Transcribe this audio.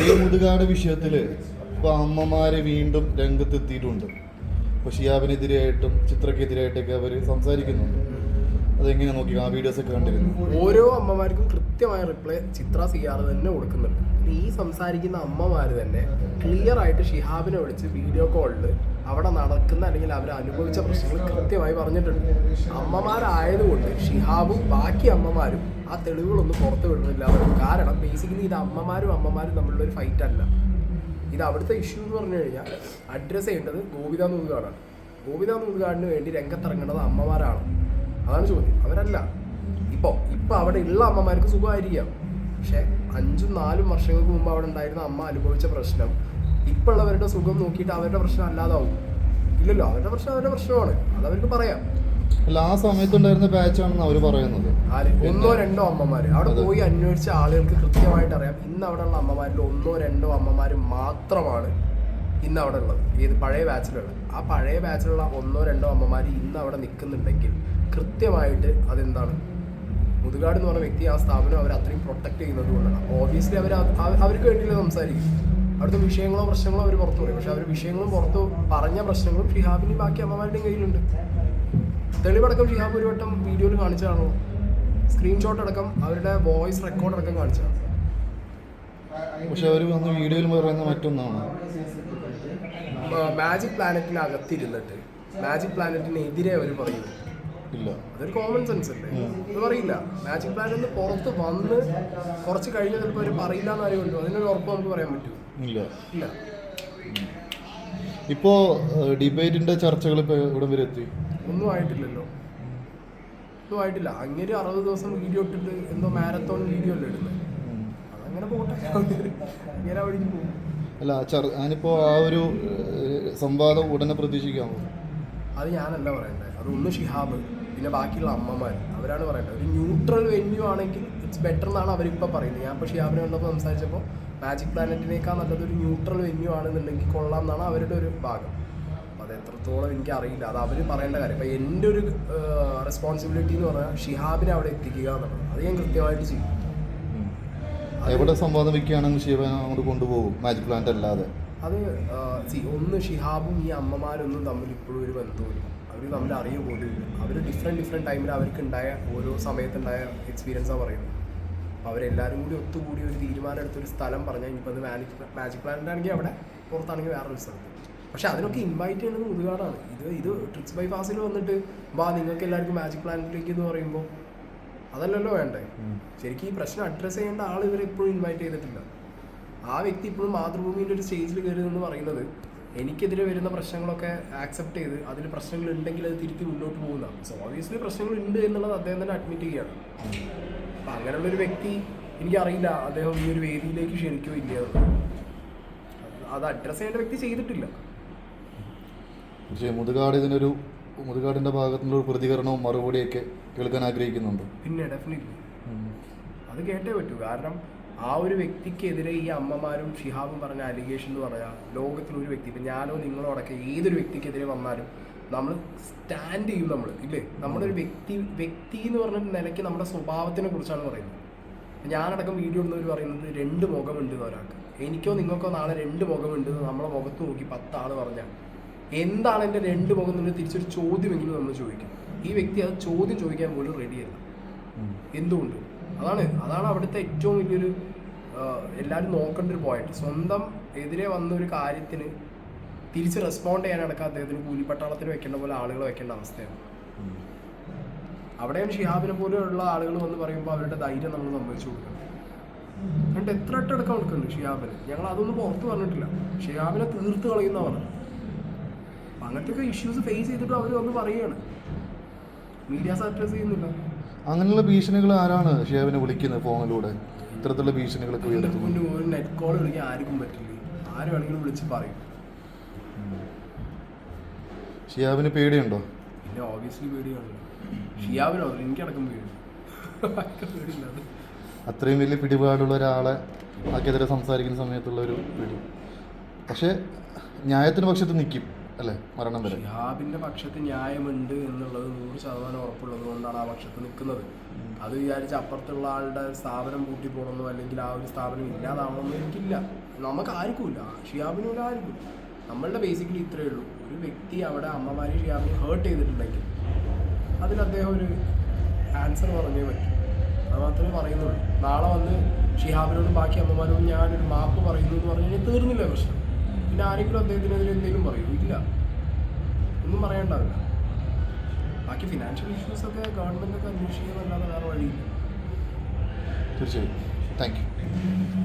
ഈ മുതുകാട് വിഷയത്തിൽ ഇപ്പോൾ അമ്മമാര് വീണ്ടും രംഗത്തെത്തിയിട്ടുണ്ട്. ഇപ്പോൾ ഷിയാബിനെതിരെയായിട്ടും ചിത്രക്കെതിരായിട്ടൊക്കെ അവർ സംസാരിക്കുന്നുണ്ട്. അതെങ്ങനെ നോക്കി? ആ വീഡിയോസ് ഒക്കെ കണ്ടിരുന്നു? ഓരോ അമ്മമാർക്കും കൃത്യമായ റിപ്ലൈ ചിത്ര സിയാർ തന്നെ കൊടുക്കുന്നുണ്ട്. ഈ സംസാരിക്കുന്ന അമ്മമാർ തന്നെ ക്ലിയർ ആയിട്ട് ഷിഹാബിനെ വിളിച്ച് വീഡിയോ കോളിൽ അവിടെ നടക്കുന്ന അല്ലെങ്കിൽ അവർ അനുഭവിച്ച പ്രശ്നങ്ങൾ കൃത്യമായി പറഞ്ഞിട്ടുണ്ട്. അമ്മമാരായതുകൊണ്ട് ഷിഹാബും ബാക്കി അമ്മമാരും ആ തെളിവുകളൊന്നും പുറത്തു വിടുന്നില്ല. കാരണം ബേസിക്കലി ഇത് അമ്മമാരും അമ്മമാരും തമ്മിലുള്ള ഒരു ഫൈറ്റ് അല്ല. ഇത് അവിടുത്തെ ഇഷ്യൂ എന്ന് പറഞ്ഞു കഴിഞ്ഞാൽ അഡ്രസ്സ് ചെയ്യേണ്ടത് ഗോപിത നൂൽഗാടാണ് ഗോപിത നൂൽഗാടിന് വേണ്ടി രംഗത്തിറങ്ങേണ്ടത് അമ്മമാരാണ്. അതാണ് ചോദ്യം. അവരല്ല. ഇപ്പോൾ ഇപ്പോൾ അവിടെ ഉള്ള അമ്മമാർക്ക് സുഖമായിരിക്കാം. പക്ഷേ അഞ്ചും നാലും വർഷങ്ങൾക്ക് മുമ്പ് അവിടെ ഉണ്ടായിരുന്ന അമ്മ അനുഭവിച്ച പ്രശ്നം ഇപ്പോൾ ഉള്ളവരുടെ സുഖം നോക്കിയിട്ട് അവരുടെ പ്രശ്നം അല്ലാതാവും. ഇല്ലല്ലോ അവരുടെ പ്രശ്നം അവരുടെ പ്രശ്നമാണ്. അത് അവർക്ക് പറയാം. അല്ല ആ സമയത്തുണ്ടായിരുന്ന ബാച്ചാണെന്ന് അവർ പറയുന്നത്. ഒന്നോ രണ്ടോ അമ്മമാര്. അവിടെ പോയി അന്വേഷിച്ച ആളുകൾക്ക് കൃത്യമായിട്ട് അറിയാം. ഇന്ന് അവിടെ ഉള്ള അമ്മമാരിൽ ഒന്നോ രണ്ടോ അമ്മമാര് മാത്രമാണ് ഇന്ന് അവിടെ ഉള്ളത്. ഏത് പഴയ ബാച്ചിലുള്ളത് ആ പഴയ ബാച്ചിലുള്ള ഒന്നോ രണ്ടോ അമ്മമാര് ഇന്ന് അവിടെ നിൽക്കുന്നുണ്ടെങ്കിൽ കൃത്യമായിട്ട് അതെന്താണ്? മുതുകാട് എന്ന് പറഞ്ഞ വ്യക്തി ആ സ്ഥാപനം അവർ അത്രയും പ്രൊട്ടക്ട് ചെയ്യുന്നത് കൊണ്ടാണ്. ഓബിയസ്ലി അവർ അവർക്ക് വേണ്ടിയില്ല സംസാരിക്കും. അവിടുത്തെ വിഷയങ്ങളോ പ്രശ്നങ്ങളോ അവർ പുറത്തു പറയും. പക്ഷെ അവർ വിഷയങ്ങളും പുറത്ത് പറഞ്ഞ പ്രശ്നങ്ങളും ഷിഹാബിന്റെ ബാക്കി അമ്മമാരുടെയും കയ്യിലുണ്ട്. തെളിവടക്കം ഷിഹാബ് ഒരു വട്ടം വീഡിയോയിൽ കാണിച്ചതാണോ സ്ക്രീൻഷോട്ട് അടക്കം അവരുടെ വോയിസ് റെക്കോർഡ് അടക്കം കാണിച്ചതാണ്. പക്ഷെ അവർ വന്ന് വീഡിയോയിൽ പറയുന്ന മറ്റൊന്നാണ്. മാജിക് പ്ലാനറ്റിനകത്തിരുന്നിട്ട് മാജിക് പ്ലാനറ്റിനെതിരെ അവർ പറയുന്നു. ഇല്ല. അതൊരു കോമൺ സെൻസ് അല്ലേ? അത് പറയില്ല. മാജിക് പ്ലാനറ്റിന് പുറത്ത് വന്ന് കുറച്ച് കഴിഞ്ഞ് ചിലപ്പോൾ അവർ പറയില്ല എന്ന് അറിയുമല്ലോ അതിനൊരു ഉറപ്പ് നമുക്ക് പറയാൻ പറ്റുമോ ഇല്ല. ഇല്ല. ഇപ്പോ ഡിബേറ്റിന്റെ ചർച്ചകൾ ഇപ്പൊ ഇവിടെ വരെ എത്തി? ഒന്നും ആയിട്ടില്ലല്ലോ. ഒന്നും ആയിട്ടില്ല. അങ്ങനെ അറുപത് ദിവസം വീഡിയോ ഇട്ടിട്ട് എന്തോ മാരത്തോൺ വീഡിയോ അല്ലേ ഇടുന്നത്. അതങ്ങനെ പോട്ടെ. അങ്ങനെ വഴിക്ക് പോകും. അല്ല ഞാനിപ്പോ ആ ഒരു സംവാദം ഉടനെ പ്രതീക്ഷിക്കാമോ? അത് ഞാനല്ല പറയണ്ടേ. അത് ഒന്ന് ഷിഹാബ്. പിന്നെ ബാക്കിയുള്ള അമ്മമാർ അവരാണ് പറയേണ്ടത്. ഒരു ന്യൂട്രൽ വെന്യൂ ആണെങ്കിൽ ഇറ്റ്സ് ബെറ്റർ എന്നാണ് അവരിപ്പോൾ പറയുന്നത്. ഞാൻ പക്ഷേ അവരെ കണ്ടപ്പോൾ സംസാരിച്ചപ്പോൾ മാജിക് പ്ലാനറ്റിനേക്കാൾ നല്ലത് ഒരു ന്യൂട്രൽ വെന്യൂ ആണെന്നുണ്ടെങ്കിൽ കൊള്ളാം എന്നാണ് അവരുടെ ഒരു ഭാഗം. അപ്പോൾ അത് എത്രത്തോളം എനിക്ക് അറിയില്ല. അത് അവർ പറയേണ്ട കാര്യം. അപ്പോൾ എന്റെ ഒരു റെസ്പോൺസിബിലിറ്റി എന്ന് പറഞ്ഞാൽ ഷിഹാബിനെ അവിടെ എത്തിക്കുക എന്നുള്ളത്. അത് ഞാൻ കൃത്യമായിട്ട് ചെയ്യും. എവിടെ സംവാദം വെക്കുകയാണെങ്കിൽ ഷിഹാബിനെ അങ്ങോട്ട് കൊണ്ടുപോകും. മാജിക് പ്ലാന്റ് അല്ലാതെ. അത് സി ഒന്ന് ഷിഹാബും ഈ അമ്മമാരൊന്നും തമ്മിൽ ഇപ്പോഴും ഒരു ബന്ധവുമില്ല. അവർ തമ്മിൽ അറിയ പോലും ഇല്ല അവർ ഡിഫറെന്റ് ഡിഫറെന്റ് ടൈമിൽ അവർക്കുണ്ടായ ഓരോ സമയത്തുണ്ടായ എക്സ്പീരിയൻസാണ് പറയുന്നത്. അപ്പോൾ അവരെല്ലാവരും കൂടി ഒത്തുകൂടി ഒരു തീരുമാനം എടുത്തൊരു സ്ഥലം പറഞ്ഞാൽ ഇനിയിപ്പോൾ അത് മാജിക് മാജിക് പ്ലാനറ്റ് ആണെങ്കിൽ അവിടെ പുറത്താണെങ്കിൽ വേറൊരു സ്ഥലത്ത്. പക്ഷെ അതിനൊക്കെ ഇൻവൈറ്റ് ചെയ്യുന്നത് മുതുകാടാണ്. ഇത് ഇത് ട്രിക്സ് ബൈ ഫാസിൽ വന്നിട്ട് വാ നിങ്ങൾക്ക് എല്ലാവർക്കും മാജിക് പ്ലാനറ്റിലേക്ക് എന്ന് പറയുമ്പോൾ അതല്ലല്ലോ വേണ്ടേ. ശരിക്കും ഈ പ്രശ്നം അഡ്രസ്സ് ചെയ്യേണ്ട ആൾ ഇവരെ ഇപ്പോഴും ഇൻവൈറ്റ് ചെയ്തിട്ടില്ല. ആ വ്യക്തി ഇപ്പോഴും മാതൃഭൂമിന്റെ ഒരു സ്റ്റേജിൽ കയറി എന്ന് പറയുന്നത് എനിക്കെതിരെ വരുന്ന പ്രശ്നങ്ങളൊക്കെ ആക്സെപ്റ്റ് ചെയ്ത് അതിൽ പ്രശ്നങ്ങൾ ഉണ്ടെങ്കിൽ അത് തിരുത്തി മുന്നോട്ട് പോകുന്നതാണ്. സോ ഓബിയസ്ലി പ്രശ്നങ്ങൾ ഉണ്ട് എന്നുള്ളത് അദ്ദേഹം തന്നെ അഡ്മിറ്റ് ചെയ്യുകയാണ്. അപ്പം അങ്ങനെയുള്ളൊരു വ്യക്തി എനിക്കറിയില്ല അദ്ദേഹം ഈ ഒരു വേദിയിലേക്ക് ക്ഷണിക്കോ ഇല്ല അത് അഡ്രസ്സ് ചെയ്യേണ്ട വ്യക്തി ചെയ്തിട്ടില്ല. പക്ഷേ മുതുകാട് ഇതിനൊരു മുതുകാടിന്റെ ഭാഗത്തുനിന്നുള്ള ഒരു പ്രതികരണവും മറുപടിയൊക്കെ കേൾക്കാൻ ആഗ്രഹിക്കുന്നുണ്ട്. പിന്നെ ഡെഫിനറ്റ്ലി അത് കേട്ടേ പറ്റൂ. കാരണം ആ ഒരു വ്യക്തിക്കെതിരെ ഈ അമ്മമാരും ഷിഹാബും പറഞ്ഞ അലിഗേഷൻ എന്ന് പറഞ്ഞാൽ ലോകത്തിലൊരു വ്യക്തി ഇപ്പം ഞാനോ നിങ്ങളോ അടക്കം ഏതൊരു വ്യക്തിക്കെതിരെ വന്നാലും നമ്മൾ സ്റ്റാൻഡ് ചെയ്യും നമ്മൾ ഇല്ലേ? നമ്മളൊരു ഒരു വ്യക്തി വ്യക്തി എന്ന് പറഞ്ഞ നിലയ്ക്ക് നമ്മുടെ സ്വഭാവത്തിനെ കുറിച്ചാണ് പറയുന്നത്. ഞാനടക്കം വീഡിയോ ഇടുന്നവർ പറയുന്നത് രണ്ട് മുഖമുണ്ട് ഒരാൾക്ക്. എനിക്കോ നിങ്ങൾക്കോ നാളെ രണ്ട് മുഖമുണ്ട് നമ്മളെ മുഖത്ത് നോക്കി പത്താൾ പറഞ്ഞാൽ എന്താണ് എന്റെ രണ്ട് മുഖം എന്നുള്ള തിരിച്ചൊരു ചോദ്യമെങ്കിലും നമ്മൾ ചോദിക്കും. ഈ വ്യക്തി അത് ചോദ്യം ചോദിക്കാൻ പോലും റെഡിയല്ല എന്തുകൊണ്ട്? അതാണ് അതാണ് അവിടുത്തെ ഏറ്റവും വലിയൊരു എല്ലാവരും നോക്കേണ്ട ഒരു പോയിന്റ് സ്വന്തം എതിരെ വന്ന ഒരു കാര്യത്തിന് തിരിച്ച് റെസ്പോണ്ട് ചെയ്യാൻ ചെയ്യാനടക്കം അദ്ദേഹത്തിന് കൂലിപ്പട്ടാളത്തിന് വെക്കേണ്ട പോലെ ആളുകൾ വെക്കേണ്ട അവസ്ഥയാണ്. അവിടെയും ഷിഹാബിനെ പോലെയുള്ള ആളുകൾ വന്ന് പറയുമ്പോൾ അവരുടെ ധൈര്യം നമ്മൾ സമ്മതിച്ചു കൊടുക്കണം. എന്നിട്ട് എത്ര അട്ടടക്കം കൊടുക്കുന്നുണ്ട് ഷിഹാബിന്? ഞങ്ങൾ അതൊന്നും പുറത്ത് പറഞ്ഞിട്ടില്ല. ഷിഹാബിനെ തീർത്ത് കളയുന്ന പറഞ്ഞു അപ്പം അങ്ങനത്തെ ഇഷ്യൂസ് ഫേസ് ചെയ്തിട്ട് അവർ വന്ന് പറയുകയാണ് മീഡിയാസ് അഡ്രസ് ചെയ്യുന്നില്ല. അങ്ങനെയുള്ള ഭീഷണികൾ ആരാണ് ഷിഹാബിനെ വിളിക്കുന്നത് ഫോണിലൂടെ? ഇത്തരത്തിലുള്ള ഭീഷണികളൊക്കെ ഒരു നെറ്റ് കോൾ വിളിക്കാൻ ആർക്കും പറ്റില്ല? ആര് വേണമെങ്കിലും വിളിച്ച് പറയും. ഷിയാബിന് പേടിയുണ്ടോ? പിന്നെ ഓബിയസ്ലി പേടിയാണ് ഷിയാബിനോ എനിക്കടക്കം പേടിയുണ്ട് ഭയങ്കര പേടിയില്ല അത്. അത്രയും വലിയ പിടിപാടുള്ള ഒരാളെ ബാക്കിയെതിരെ സംസാരിക്കുന്ന സമയത്തുള്ള ഒരു പിടി. പക്ഷേ ന്യായത്തിന് പക്ഷത്ത് നിൽക്കും അല്ലേ? മരണം വരെ. ഷിഹാബിന്റെ പക്ഷത്ത് ന്യായമുണ്ട് എന്നുള്ളത് നൂറ് ശതമാനം ഉറപ്പുള്ളത് കൊണ്ടാണ് ആ പക്ഷത്ത് നിൽക്കുന്നത്. അത് വിചാരിച്ച് അപ്പുറത്തുള്ള ആളുടെ സ്ഥാപനം പൂട്ടി പോകണമെന്നോ അല്ലെങ്കിൽ ആ ഒരു സ്ഥാപനം ഇല്ലാതാവണമെന്നോ എനിക്കില്ല. നമുക്ക് ആർക്കുമില്ല ഷിഹാബിനും ആർക്കും നമ്മളുടെ ബേസിക്കലി ഇത്രയേ ഉള്ളൂ. ഒരു വ്യക്തി അവിടെ അമ്മമാരെ ഷിഹാബിനെ ഹേർട്ട് ചെയ്തിട്ടുണ്ടെങ്കിൽ അതിന് അദ്ദേഹം ഒരു ആൻസർ പറഞ്ഞേ പറ്റും. അത് മാത്രമേ പറയുന്നുള്ളൂ. നാളെ വന്ന് ഷിഹാബിനോടും ബാക്കി അമ്മമാരോടും ഞാനൊരു മാപ്പ് പറയുന്നു എന്ന് പറഞ്ഞു കഴിഞ്ഞാൽ തീർന്നില്ല പ്രശ്നം. പിന്നെ ആരെങ്കിലും അദ്ദേഹത്തിനെതിരെ എന്തെങ്കിലും പറയൂ? ഇല്ല. ഒന്നും പറയാണ്ടാവില്ല. ബാക്കി ഫിനാൻഷ്യൽ ഇഷ്യൂസ് ഒക്കെ ഗവൺമെന്റ് ഒക്കെ അന്വേഷിക്കുന്നതല്ലാതെ വേറെ വഴിയില്ല. തീർച്ചയായും. Thank you